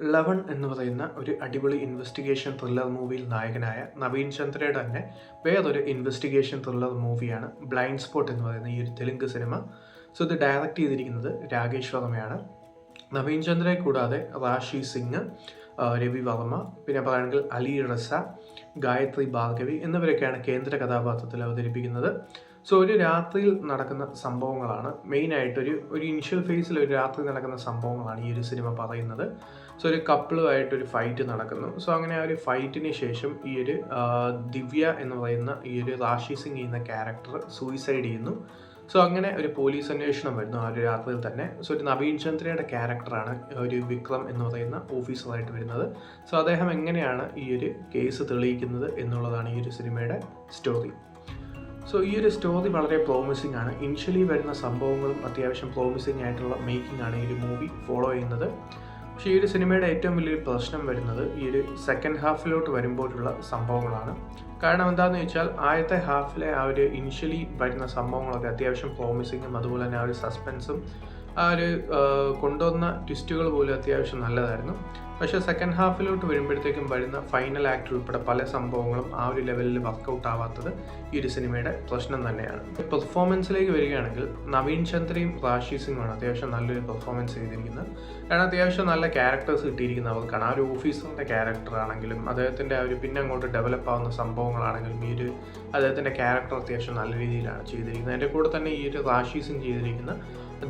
ലവൺ എന്ന് പറയുന്ന ഒരു അടിപൊളി ഇൻവെസ്റ്റിഗേഷൻ ത്രില്ലർ മൂവിയിൽ നായകനായ നവീൻ ചന്ദ്രയുടെ തന്നെ വേറൊരു ഇൻവെസ്റ്റിഗേഷൻ ത്രില്ലർ മൂവിയാണ് ബ്ലൈൻഡ് സ്പോട്ട് എന്ന് പറയുന്ന ഈ ഒരു തെലുങ്ക് സിനിമ സോ ഇത് ഡയറക്റ്റ് ചെയ്തിരിക്കുന്നത് രാകേഷ് വർമ്മയാണ്. നവീൻ ചന്ദ്രയെ കൂടാതെ റാഷി സിംഗ് രവി വർമ്മ പിന്നെ പറയുകയാണെങ്കിൽ അലി റസ ഗായത്രി ഭാർഗവി എന്നിവരൊക്കെയാണ് കേന്ദ്ര കഥാപാത്രത്തിൽ അവതരിപ്പിക്കുന്നത്. സോ ഒരു രാത്രിയിൽ നടക്കുന്ന സംഭവങ്ങളാണ്. മെയിനായിട്ട് ഒരു ഇനിഷ്യൽ ഫേസിൽ ഒരു രാത്രി നടക്കുന്ന സംഭവങ്ങളാണ് ഈ ഒരു സിനിമ പറയുന്നത്. സോ ഒരു കപ്പിളുമായിട്ട് ഒരു ഫൈറ്റ് നടക്കുന്നു. സോ അങ്ങനെ ആ ഒരു ഫൈറ്റിന് ശേഷം ഈ ഒരു ദിവ്യ എന്ന് പറയുന്ന ഈ ഒരു റാഷി സിംഗ് ചെയ്യുന്ന ക്യാരക്ടർ സൂയിസൈഡ് ചെയ്യുന്നു. സോ അങ്ങനെ ഒരു പോലീസ് അന്വേഷണം വരുന്നു ആ ഒരു രാത്രിയിൽ തന്നെ. സോ ഒരു നവീൻ ചന്ദ്രയുടെ ക്യാരക്ടറാണ് ഒരു വിക്രം എന്ന് പറയുന്ന ഓഫീസറായിട്ട് വരുന്നത്. സോ അദ്ദേഹം എങ്ങനെയാണ് ഈ ഒരു കേസ് തെളിയിക്കുന്നത് എന്നുള്ളതാണ് ഈ ഒരു സിനിമയുടെ സ്റ്റോറി സോ ഈ ഒരു സ്റ്റോറി വളരെ പ്രോമിസിംഗ് ആണ്. ഇനിഷ്യലി വരുന്ന സംഭവങ്ങളും അത്യാവശ്യം പ്രോമിസിംഗ് ആയിട്ടുള്ള മേക്കിംഗ് ആണ് ഈ ഒരു മൂവി ഫോളോ ചെയ്യുന്നത്. പക്ഷേ ഈ ഒരു സിനിമയുടെ ഏറ്റവും വലിയൊരു പ്രശ്നം വരുന്നത് ഈ ഒരു സെക്കൻഡ് ഹാഫിലോട്ട് വരുമ്പോഴുള്ള സംഭവങ്ങളാണ്. കാരണം എന്താണെന്ന് ചോദിച്ചാൽ ആദ്യത്തെ ഹാഫിലെ ആ ഒരു ഇനിഷ്യലി വരുന്ന സംഭവങ്ങളൊക്കെ അത്യാവശ്യം പ്രോമിസിങ്ങും അതുപോലെ തന്നെ ആ ഒരു സസ്പെൻസും ആ ഒരു കൊണ്ടുവന്ന ട്വിസ്റ്റുകൾ പോലും അത്യാവശ്യം നല്ലതായിരുന്നു. പക്ഷേ സെക്കൻഡ് ഹാഫിലോട്ട് വരുമ്പോഴത്തേക്കും വരുന്ന ഫൈനൽ ആക്ട് ഉൾപ്പെടെ പല സംഭവങ്ങളും ആ ഒരു ലെവലിൽ വർക്കൗട്ട് ആവാത്തത് ഈ ഒരു സിനിമയുടെ പ്രശ്നം തന്നെയാണ്. പെർഫോമൻസിലേക്ക് വരികയാണെങ്കിൽ നവീൻ ചന്ദ്രയും റാഷി സിംഗുമാണ് അത്യാവശ്യം നല്ലൊരു പെർഫോമൻസ് ചെയ്തിരിക്കുന്നത്. കാരണം അത്യാവശ്യം നല്ല ക്യാരക്ടേഴ്സ് കിട്ടിയിരിക്കുന്ന അവർക്കാണ്. ആ ഒരു ഓഫീസറിന്റെ ക്യാരക്ടർ ആണെങ്കിലും അദ്ദേഹത്തിന്റെ ആ ഒരു പിന്നെ അങ്ങോട്ട് ഡെവലപ്പ് ആവുന്ന സംഭവങ്ങളാണെങ്കിലും ഈ ഒരു അദ്ദേഹത്തിന്റെ ക്യാരക്ടർ അത്യാവശ്യം നല്ല രീതിയിലാണ് ചെയ്തിരിക്കുന്നത്. അതിന്റെ കൂടെ തന്നെ ഈ ഒരു റാഷി സിംഗ് ചെയ്തിരിക്കുന്ന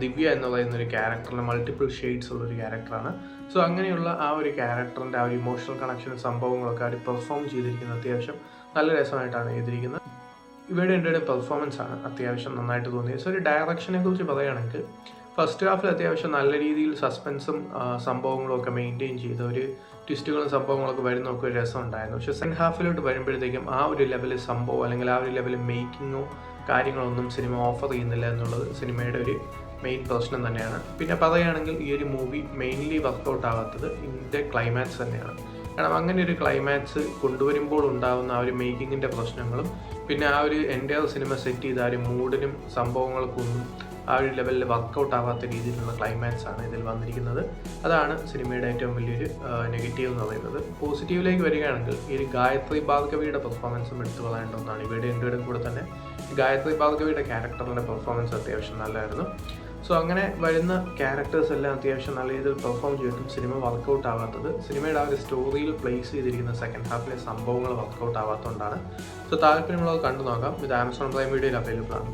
ദിവ്യ എന്ന് പറയുന്ന ഒരു ക്യാരക്ടറിന് മൾട്ടിപ്പിൾ ഷെയ്ഡ്സ് ഉള്ള ഒരു ക്യാരക്ടറാണ് സോ അങ്ങനെയുള്ള ആ ഒരു ക്യാരക്ടറിന്റെ ആ ഒരു ഇമോഷണൽ കണക്ഷനും സംഭവങ്ങളൊക്കെ അവർ പെർഫോം ചെയ്തിരിക്കുന്നത് അത്യാവശ്യം നല്ല രസമായിട്ടാണ് ചെയ്തിരിക്കുന്നത്. ഇവയുടെ എന്റെ പെർഫോമൻസ് ആണ് അത്യാവശ്യം നന്നായിട്ട് തോന്നിയത്. സോ ഒരു ഡയറക്ഷനെ കുറിച്ച് പറയുകയാണെങ്കിൽ ഫസ്റ്റ് ഹാഫിൽ അത്യാവശ്യം നല്ല രീതിയിൽ സസ്പെൻസും സംഭവങ്ങളും ഒക്കെ മെയിന്റെയിൻ ചെയ്ത ഒരു ട്വിസ്റ്റുകളും സംഭവങ്ങളൊക്കെ വരുന്നൊക്കെ ഒരു രസം ഉണ്ടായിരുന്നു. പക്ഷേ സെക്കൻഡ് ഹാഫിലോട്ട് വരുമ്പോഴത്തേക്കും ആ ഒരു ലെവലിൽ സംഭവം അല്ലെങ്കിൽ ആ ഒരു ലെവലിൽ മേക്കിങ്ങോ കാര്യങ്ങളൊന്നും സിനിമ ഓഫർ ചെയ്യുന്നില്ല എന്നുള്ളത് സിനിമയുടെ ഒരു മെയിൻ പ്രശ്നം തന്നെയാണ്. പിന്നെ പറയുകയാണെങ്കിൽ ഈ ഒരു മൂവി മെയിൻലി വർക്കൗട്ട് ആവാത്തത് ഇതിന്റെ ക്ലൈമാക്സ് തന്നെയാണ്. കാരണം അങ്ങനെ ഒരു ക്ലൈമാക്സ് കൊണ്ടുവരുമ്പോൾ ഉണ്ടാകുന്ന ആ ഒരു മേക്കിങ്ങിന്റെ പ്രശ്നങ്ങളും പിന്നെ ആ ഒരു എന്റെ സിനിമ സെറ്റ് ചെയ്ത ആ ഒരു മൂഡിനും സംഭവങ്ങൾക്കൊന്നും ആ ഒരു ലെവലിൽ വർക്കൗട്ട് ആവാത്ത രീതിയിലുള്ള ക്ലൈമാക്സ് ആണ് ഇതിൽ വന്നിരിക്കുന്നത്. അതാണ് സിനിമയുടെ ഏറ്റവും വലിയൊരു നെഗറ്റീവ് എന്ന് പറയുന്നത്. പോസിറ്റീവിലേക്ക് വരികയാണെങ്കിൽ ഈ ഒരു ഗായത്രി ഭാർഗവിയുടെ പെർഫോമൻസും എടുത്തു പറയേണ്ട ഒന്നാണ്. ഇവിടെ എന്റെ കൂടെ തന്നെ ഗായത്രി ഭാർഗവിയുടെ ക്യാരക്ടറിന്റെ പെർഫോമൻസ് അത്യാവശ്യം നല്ലതായിരുന്നു. സോ അങ്ങനെ വരുന്ന ക്യാരക്ടേഴ്സ് എല്ലാം അത്യാവശ്യം നല്ല രീതിയിൽ പെർഫോം ചെയ്തിട്ടും സിനിമ വർക്കൗട്ട് ആവാത്തത്. സിനിമയുടെ ആ ഒരു സ്റ്റോറിയിൽ പ്ലേസ് ചെയ്തിരിക്കുന്ന സെക്കൻഡ് ഹാഫിലെ സംഭവങ്ങൾ വർക്കൗട്ട് ആവാത്തതുകൊണ്ടാണ് സോ താല്പര്യമുള്ളത് കണ്ടു നോക്കാം. ഇത് ആമസോൺ പ്രൈം വീഡിയോയിൽ അവൈലബിൾ ആണ്.